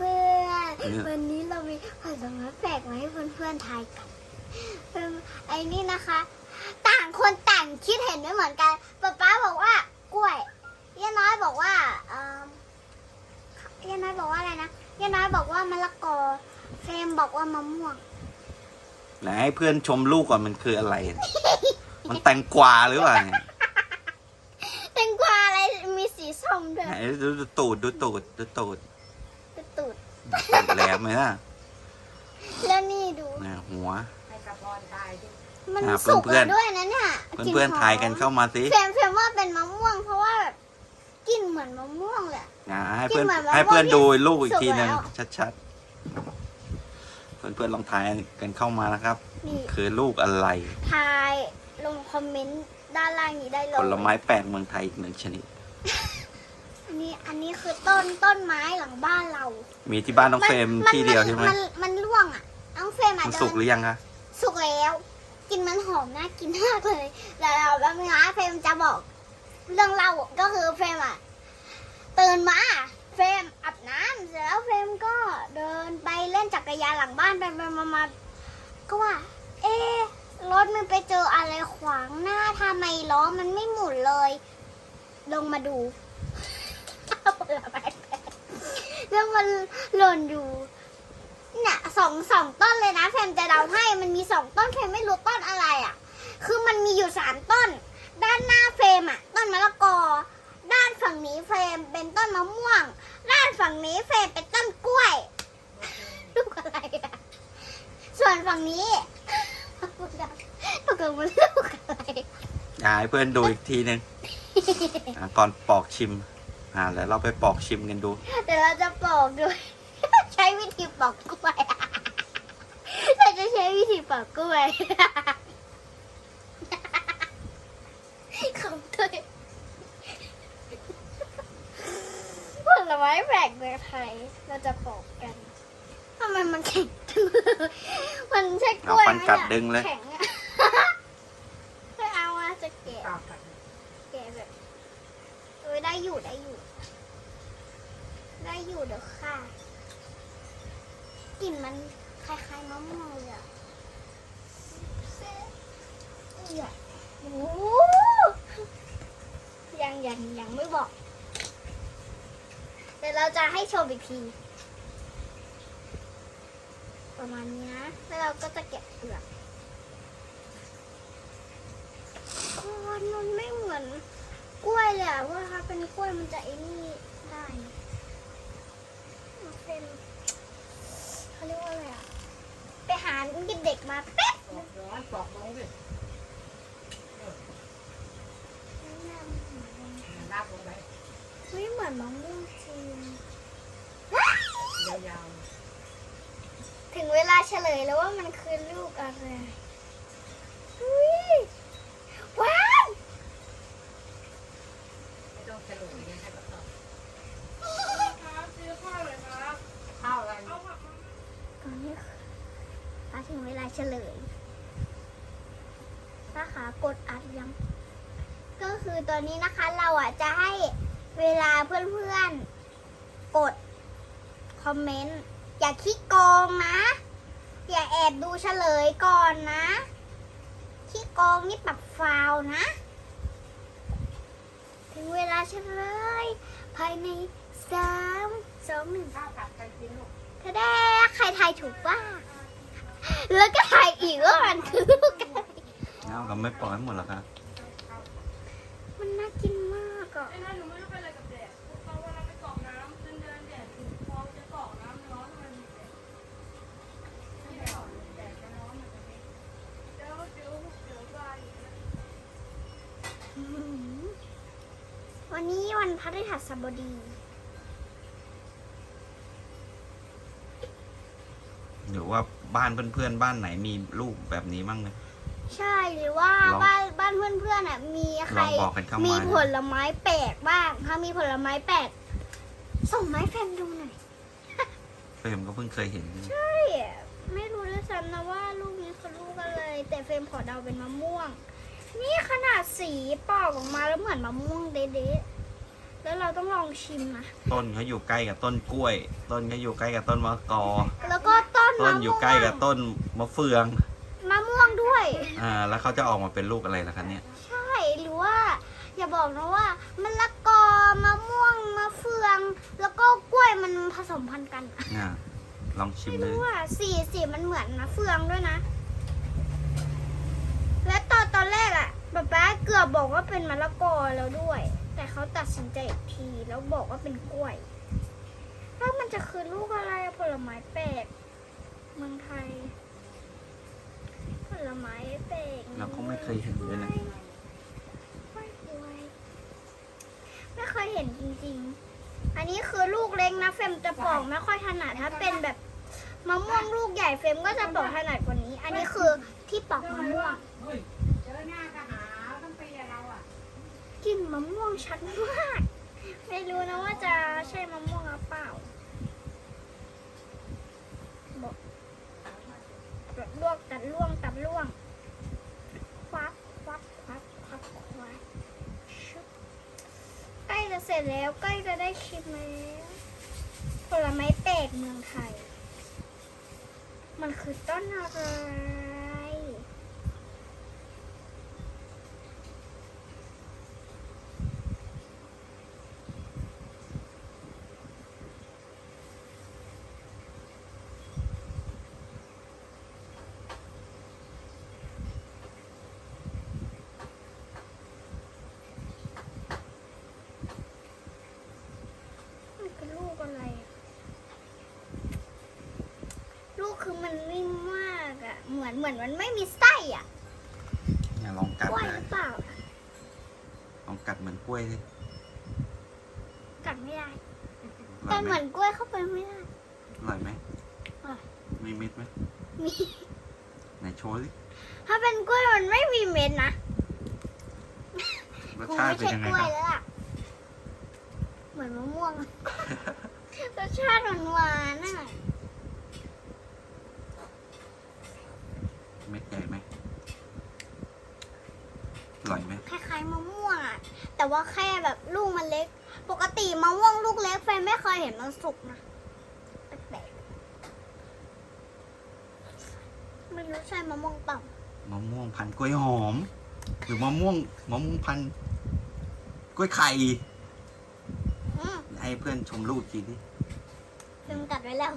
พื่อนเนี่ยๆวันนี้เรามีผลไม้แปลกมาให้เพื่อนๆทายกันเอิ่มไอ้นี่นะคะ ต่างคนต่างคิดเห็นไม่เหมือนกันป๊าป๊าบอกว่ากล้วยย่าน้อยบอกว่าเอิ่มย่าน้อยบอกว่าอะไรนะย่าน้อยบอกว่ามะละกอเฟรมบอกว่ามะม่วงไหนให้เพื่อนชมลูกก่อนมันคืออะไร มันแตงกวาหรือเปล่าเนี่ยแตงกวาอะไรมีสีส้มด้วยไหนดูดูตูดดูตูดดูตูดเป็นตูดตูด แหลมไหมล่ะแล้วนี่ดูเนี่ยหัว ให้กระพรตายที่มันอ่าสุกเพื่แล้อวนด้วยนะเนี่ยเพื่อนเพื่อนๆทายกันเข้ามาสิเฟรมเฟรมว่าเป็นมะม่วงเพราะว่าแบบกลิ่นเหมือนมะม่วงเลยอะอ่าให้เพื่อนกินเหมือนมะม่วงให้เพื่อนดูลูกอีกสุกทีหนึงแล้ว ชัดๆ เพื่อนเพื่อนๆลองทายกันเข้ามานะครับ นี่คือลูกอะไร ทายลงคอมเมนต์ด้านล่างนี้ได้เลยผลไม้แปลกเมืองไทยอีกหนึ่งชนิด อันนี้อันนี้คือต้นต้นไม้หลังบ้านเรา มีที่บ้านน้องเฟรมนที่เดียวใช่ไหมมันมันร่วงอะ น้องเฟรมอาจมันจะสุกหรือยังคะสุกแล้วกลินมันหอมน่ากินมากเลยแต่เราแบบนี้นะเฟรมจะบอกเรื่องเล่าก็คือเฟรมอะตื่นมาเฟรมอาบน้ำเสร็จแล้วเฟรมก็เดินไปเล่นจักรยานหลังบ้านไปไปมามาก็ว่า เอ๊ะรถมันไปเจออะไรขวางหน้าทำไมล้อมันไม่หมุนเลย ลงมาดู แล้วมันหล่นอยู่เนี่ยสองสองต้นเลยนะเฟรมจะเดาให้มันมีสองต้นเฟรมไม่รู้ต้นอะไรอะ คือมันมีอยู่สามต้น ด้านหน้าเฟรมอะ ต้นมะละกอ ด้านฝั่งนี้เฟรมเป็นต้นมะม่วง ด้านฝั่งนี้เฟรมเป็นต้นกล้วยลูกอะไรอะส่วนฝั่งนี้ลูกอะลูกมันลูกอะไรอ่าให้เพื่อนดูอีกทีหนึงอ่าก่อนปอกชิม อ่าแล้วเราไปปอกชิมกันดู เดี๋ยวเราจะปอกด้วย ใช้วิธีปอกกล้วยเราจะใช้วิธีปอกกล้วยคำตัวผลไม้แปลกในไทยเราจะปอกกันทำไมมันแข็งจังเลยมันใช่กล้วยเอาฟันไหมกัดอะดึงเลย แข็งอะไม่เอาอะจะแกะตากกันแกะแบบ เออได้อยู่ได้อยู่ ได้อยู่เดี๋ยวค่ะกลิ่นมันคล้ายๆมะม่วงเลยอะเอียโอ้โหยังยังยังไม่บอกเดี๋ยวเราจะให้ชมอีกที ประมาณนี้นะแล้วเราก็จะแกะเปลือกอ้ยมันไม่เหมือน กล้วยเลยอะว่าถ้าเป็นกล้วยมันจะไอ้นี่ได้มันเป็นเขาเรียกว่าอะไรอะไปหาเด็กๆมาแป๊บปอกร้อนปอกลงดิลากลงไปไม่เหมือนมะม่วงจริงยาวถึงเวลาเฉลยแล้วว่ามันคือลูกอะไรอุ๊ยว้าว ๆไม่ต้องเฉลยนะให้ก็ตอบ ครับซื้อข้าวเลยครับ ข้าวอะไร เอาผักมา ตอนนี้มาถึง เวลาเฉลยถ้าขากดอัดยัง ก็คือตอนนี้นะคะเราอะจะให้เวลาเพื่อนๆ กดคอมเมนต์ อย่าขี้โกงนะ อย่าแอบดูเฉลยก่อนนะขี้โกงนี่ปรับฟาวล์นะ ถึงเวลาเฉลย ภายในสามสองหนึ่งข้าวผัดกันกินลูกถ้าได้ใครทายถูกบ้าง แล้วก็ทายอีกว่ามันคือลูกอะไรเอาเราไม่ปอกให้หมดหรอกครับมันน่ากินมากอะไอ้นั่นหนูไม่รู้เป็นอะไรกับแดดเพราะว่าเราไปกรอกน้ำเดินเดินแดดพอจะกรอกน้ำร้อนมันมีแดดไม่ได้กรอกแดดจะร้อนมันจะไม่เดี๋ยวเดี๋ยวเดี๋ยวบายอีกนะอืมวันนี้วันพฤหัสบดี หรือว่า บ้านเพื่อนๆบ้านไหนมีลูกแบบนี้มั่งไหม ใช่หรือว่าลองบ้านบ้านเพื่อนๆอะมีใคลรองบอกกันเข้ามีมาผลไม้แปลกบ้าง ถ้ามีผลไม้แปลกส่งไม้แฟนดูหน่อยเฟรมก็เพิ่งเคยเห็นใช่ไม่รู้ด้วยซ้ำนะว่าลูกนี้คือลูกอะไรแต่เฟรมขอเดาเป็นมะม่วง นี่ขนาดสีปอกออกมาแล้วเหมือนมะม่วงเด๊ะๆแล้วเราต้องลองชิมนะต้นเขาอยู่ใกล้กับต้นกล้วย ต้นเขาอยู่ใกล้กับต้นมะกอ แล้วก็ ต้นต้มะนม่วงอยู่ใกล้กับต้นมะเฟือง มะม่วงด้วย อ่า แล้วเขาจะออกมาเป็นลูกอะไรล่ะคะเนี่ย ใช่หรือว่า อย่าบอกนะว่ามะละกอมะม่วงมะเฟือง แล้วก็กล้วยมันผสมพันธุ์กันอะอ่าลองชิมไม่เลยรู้ว่าสีสีมันเหมือนมะเฟืองด้วยนะ และตอนตอนแรกอะป๊าป๊าเกือบบอกว่าเป็นมะละกอแล้วด้วย แต่เขาตัดสินใจอีกทีแล้วบอกว่าเป็นกล้วยแล้วมันจะคือลูกอะไรอะผลไม้แปลก เมืองไทยผลไม้แปลกเราก็ไม่เคยเห็นด้วยนะ กล้วยกล้วยไม่เคยเห็นจริงๆ อันนี้คือลูกเล็กนะเฟรมจะปอกไม่ค่อยถนัดถ้าเป็นแบบมะม่วงลูกใหญ่เฟรมก็จะปอกถนัดกว่านี้ อันนี้คือที่ปอกมะม่วงเจอหน้าก็หาต้องไปกับเราอะกลิ่นมะม่วงชัดมาก ไม่รู้นะว่าจะใช่มะม่วงหรือเปล่าบอกตัดลวกตัดล่วงตัดล่วง ควักควักควักควักควักชุบใกล้จะเส ร็จแล้วใกล้จะได้ชิมแล้วผลไม้แปลกเมืองไทย มันคือต้นอะไร มันคือลูกอะไรอะลูกคือมันนิ่มมากอะเห มือนเหมือนมันไม่มีไส้อะเนี่ยลองกัดกล้วยเลหยรือเปล่าลองกัดเหมือนกล้วยสิกัดไม่ได้อร่แต่อยเหไหมมือนกล้วยเข้าไปไม่ได้ อร่อยไหมอร่อย มีเม็ดไหมมี ไหนโชว์สิถ้าเป็นกล้วยมันไม่มีเม็ดนะรสคงชาติไม่เป็นใช่ยังไงกล้วยครับแล้วล่ะ เหมือนมะม่วง รสชาติหวานหวานๆน่ะ เม็ดใหญ่ไหมอร่อยไหมคล้ายๆมะม่วงอะแต่ว่าแค่แบบลูกมันเล็ก ปกติมะม่วงลูกเล็กแฟนไม่เคยเห็นมันสุกนะแปลกๆไม่รู้ใช่มะม่วงเปล่ามะม่วงพันธุ์กล้วยหอม หรือมะม่วงมะม่วงพันธุ์กล้วยไข่อืมให้เพื่อนชมลูกทีที่เฟมกัดไว้แล้ว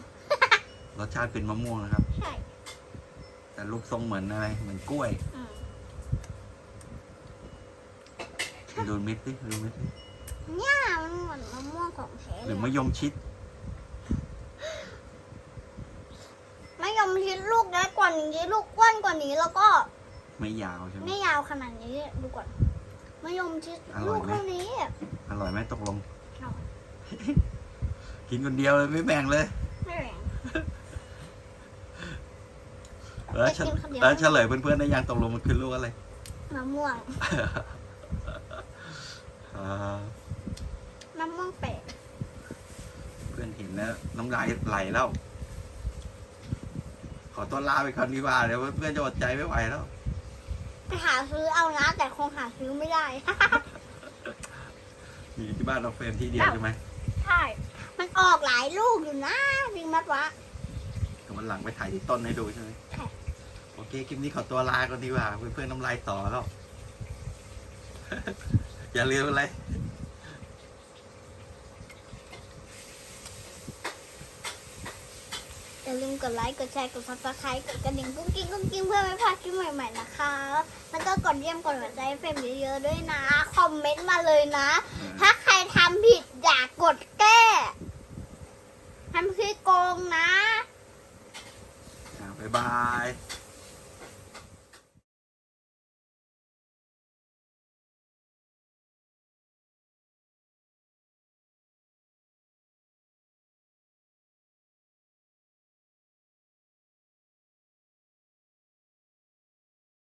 รสชาติเป็นมะม่วงนะครับ ใช่ แต่รูปทรงเหมือนอะไร เหมือนกล้วย อืมดูเม็ดสิดูเม็ดสิเนี่ยมันเหมือนมะม่วงของแท้หเลรืยอมะยมชิด มะยมชิดลูกเล็กกว่านี้ลูกอ้วนกว่านี้แล้วก็ไม่ยาวใช่ไหม ไม่ยาวขนาดนี้ดูก่อนมะยมชิดอร่ลูอยกไหม เท่านี้ อร่อยไหมตกลงเอากินคนเดียวเลยไม่แบ่งเลย ไม่ แล้วเฉกินคนเดียแล้วเฉลยเพื่อนๆได้ยังตกลงมันคือลูกอะไรมะม่วงมะม่วงแปลกเพื่อนเห็นแล้วน้ำลายไหลแล้ว ขอตัวลาไปก่อนดีกว่าเดี๋ยวเพื่อนๆจะอดใจไม่ไหวแล้วไปหาซื้อเอานะแต่คงหาซื้อไม่ได้ มีที่บ้านเราเฟรมที่เดียวใช่ไหมใช่ มันออกหลายลูกอยู่นะจริงไหมวะเดี๋ยววันหลังไปถ่ายที่ต้นให้ดูใช่ไหมใช่ เคคลิปนี้ขอตัวลาก่อนดีกว่าเพื่อนๆน้ำลายต่อแล้ว อย่าลืมอะไรอย่าลืมกดไลค์กดแชร์กดซับสไครต์กดกระดิ่งกุ้งกิ้งกุ้งกิ้งเพื่อไม่พลาดคลิปใหม่ๆนะคะแล้วก็กดเยี่ยมกดหัวใจให้เฟรมเยอะๆด้วยนะ คอมเมนต์มาเลยนะ ถ้าใครทำผิดอย่ากดแก้ทำคือโกงนะอ่าบ๊ายบาย